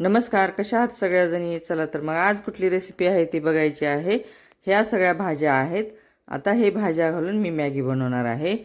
नमस्कार कशा आहात सगळ्याजणी? चला तर मग आज कुठली रेसिपी आहे ती बघायची आहे. ह्या सगळ्या भाज्या आहेत. आता हे भाज्या घालून मी मॅगी बनवणार आहे.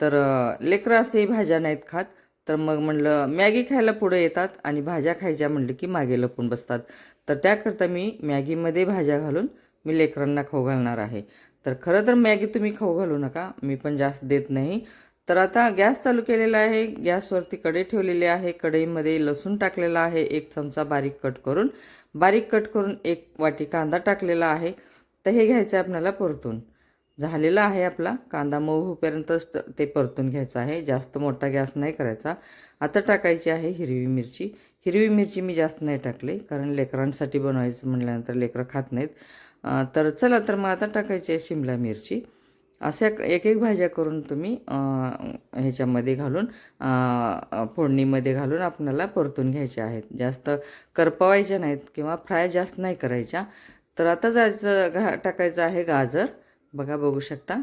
तर लेकरं असे भाज्या नाहीत खात. तर मग म्हणलं मॅगी खायला पुढे येतात आणि भाज्या खायच्या म्हणलं की मागे लपून बसतात. तर त्याकरता मी मॅगीमध्ये भाज्या घालून मी लेकरांना खाऊ घालणार आहे. तर खरं तर मॅगी तुम्ही खाऊ घालू नका. मी पण जास्त देत नाही. तर आता गॅस चालू केलेला आहे. गॅसवरती कढई ठेवलेली आहे. कढईमध्ये लसूण टाकलेला आहे. एक चमचा बारीक कट करून बारीक कट करून एक वाटी कांदा टाकलेला आहे. तर हे घ्यायचं आहे आपल्याला परतून. झालेला आहे आपला कांदा. मऊ होईपर्यंतच ते परतून घ्यायचं आहे. जास्त मोठा गॅस नाही करायचा. आता टाकायची आहे हिरवी मिरची. हिरवी मिरची मी जास्त नाही टाकली कारण लेकरांसाठी बनवायचं म्हटल्यानंतर लेकरं खात नाहीत. तर चला तर मग आता टाकायची आहे शिमला मिरची. अशा एक एक भाज्या करून तुम्ही ह्याच्यामध्ये घालून फोडणीमध्ये घालून आपल्याला परतून घ्यायच्या आहेत. जास्त करपवायच्या नाहीत किंवा फ्राय जास्त नाही करायच्या. तर आता जायचं घा टाकायचं आहे गाजर. बघा बघू शकता.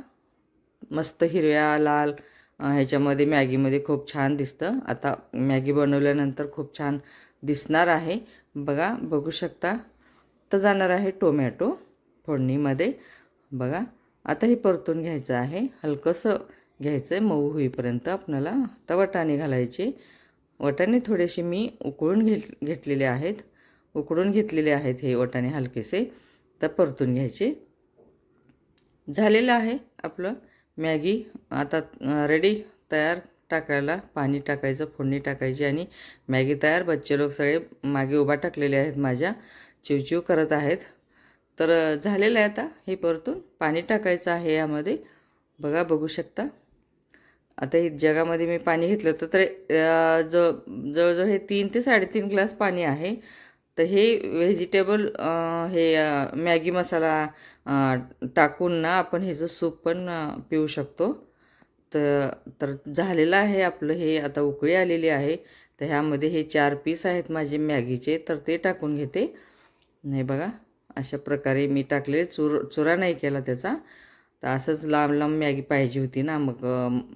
मस्त हिरव्या लाल ह्याच्यामध्ये मॅगीमध्ये खूप छान दिसतं. आता मॅगी बनवल्यानंतर खूप छान दिसणार आहे. बघा बघू शकता. तर जाणार आहे टोमॅटो फोडणीमध्ये. बघा. आता हे परतून घ्यायचं आहे. हलकंसं घ्यायचं आहे मऊ होईपर्यंत आपल्याला आता वटाणे घालायचे. वटाणे थोडेसे मी उकळून घे घेतलेले आहेत. उकळून घेतलेले आहेत हे वटाणे हलकेसे. तर परतून घ्यायचे. झालेलं आहे आपलं मॅगी. आता रेडी तयार टाकायला पाणी टाकायचं फोडणी टाकायची आणि मॅगी तयार. बच्चे लोक सगळे मागे उभा टाकलेले आहेत माझ्या. चिवचिव करत आहेत. तर झालेलं आहे आता हे परतून. पाणी टाकायचं आहे यामध्ये. बघा बघू शकता. आता हे जगामध्ये मी पाणी घेतलं होतं तर ज जवळजवळ हे तीन ते साडेतीन ग्लास पाणी आहे. तर हे व्हेजिटेबल हे मॅगी मसाला टाकून ना आपण ह्याचं सूप पण पिऊ शकतो. तर तर झालेलं आहे आपलं हे. आता उकळी आलेली आहे. तर ह्यामध्ये हे चार पीस आहेत माझे मॅगीचे. तर ते टाकून घेते. नाही बघा. अशा प्रकारे मी टाकले चुर चुरा नाही केला त्याचा. तर असंच लांब लांब मॅगी पाहिजे होती ना मग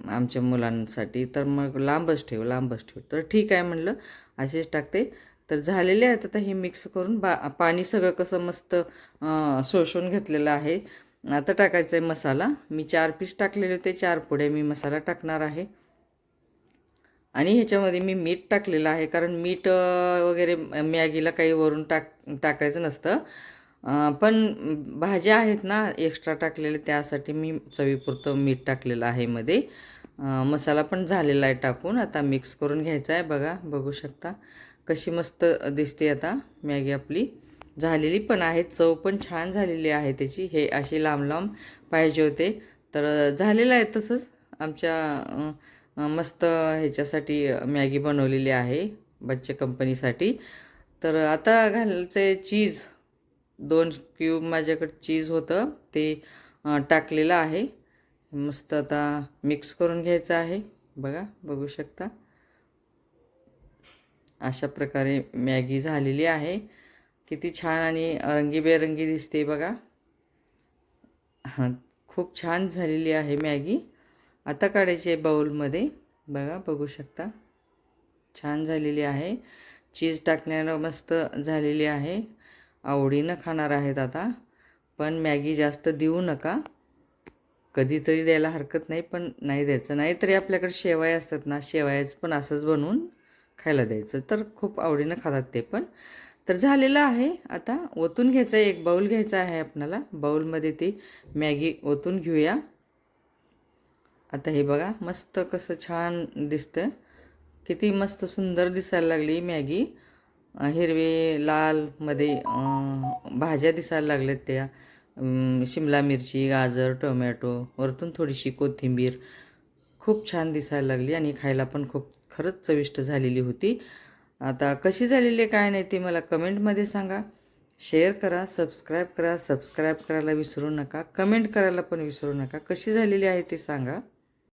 आमच्या मुलांसाठी. तर मग लांबच ठेव लांबच ठेव. तर ठीक आहे म्हणलं असेच टाकते. तर झालेले आहेत आता हे मिक्स करून. बा पाणी सगळं कसं मस्त शोषून घेतलेलं आहे. आता टाकायचं आहे मसाला. मी चार पीस टाकलेले होते. चार पुढे मी मसाला टाकणार आहे. आणि ह्याच्यामध्ये मी मीठ टाकलेलं आहे. कारण मीठ वगैरे मॅगीला काही वरून टाक टाकायचं नसतं. पण भाज्या आहेत ना एक्स्ट्रा टाकलेले त्यासाठी मी चवीपुरतं मीठ टाकलेलं आहे मध्ये. मसाला पण झालेला आहे टाकून आता मिक्स करून घ्यायचा आहे बघा बघू शकता. कशी मस्त दिसते आता मॅगी आपली. झालेली पण आहे चव पण छान झालेली आहे त्याची हे अशी लांब लांब पाहिजे होते. तर झालेलं आहे तसंच आमच्या मस्त ह्याच्यासाठी मॅगी बनवलेली आहे बच्चे कंपनीसाठी तर आता घालायचं आहे चीज दोन क्यूब माझ्याकडे चीज होतं. ते टाकलेलं आहे. मस्त आता मिक्स करून घ्यायचं आहे. बघा बघू शकता. अशा प्रकारे मॅगी झालेली आहे. किती छान आणि रंगीबेरंगी दिसते बघा. हां खूप छान झालेली आहे मॅगी. आता काढायची आहे बाऊलमध्ये बघा बघू शकता. छान झालेली आहे. चीज टाकण्यानं मस्त झालेली आहे. आवडीनं खाणार आहेत आता. पण मॅगी जास्त देऊ नका. कधीतरी द्यायला हरकत नाही पण नाही द्यायचं. नाहीतरी आपल्याकडे शेवाय असतात ना शेवायचं पण असंच बनवून खायला द्यायचं. तर खूप आवडीनं खातात ते पण. तर झालेलं आहे आता. ओतून घ्यायचं आहे एक बाऊल घ्यायचा आहे आपल्याला. बाऊलमध्ये ती मॅगी ओतून घेऊया. आता हे बघा मस्त कसं छान दिसतं किती मस्त सुंदर दिसायला लागली मॅगी. हिरवे लालमध्ये भाज्या दिसायला लागल्यात त्या. शिमला मिरची गाजर टोमॅटो वरतून थोडीशी कोथिंबीर. खूप छान दिसायला लागली आणि खायला पण खूप खरंच चविष्ट झालेली होती. आता कशी झालेली आहे काय नाही ते मला कमेंटमध्ये सांगा. शेअर करा सबस्क्राईब करा सबस्क्राईब करायला विसरू नका. कमेंट करायला पण विसरू नका. कशी झालेली आहे ते सांगा.